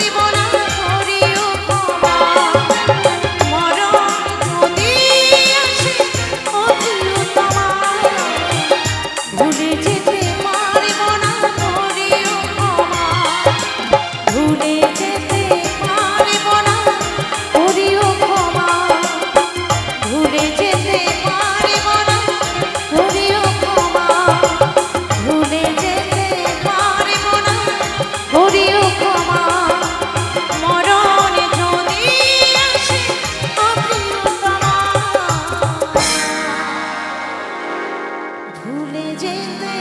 Bonnie, Bonnie. ভুলে যেতে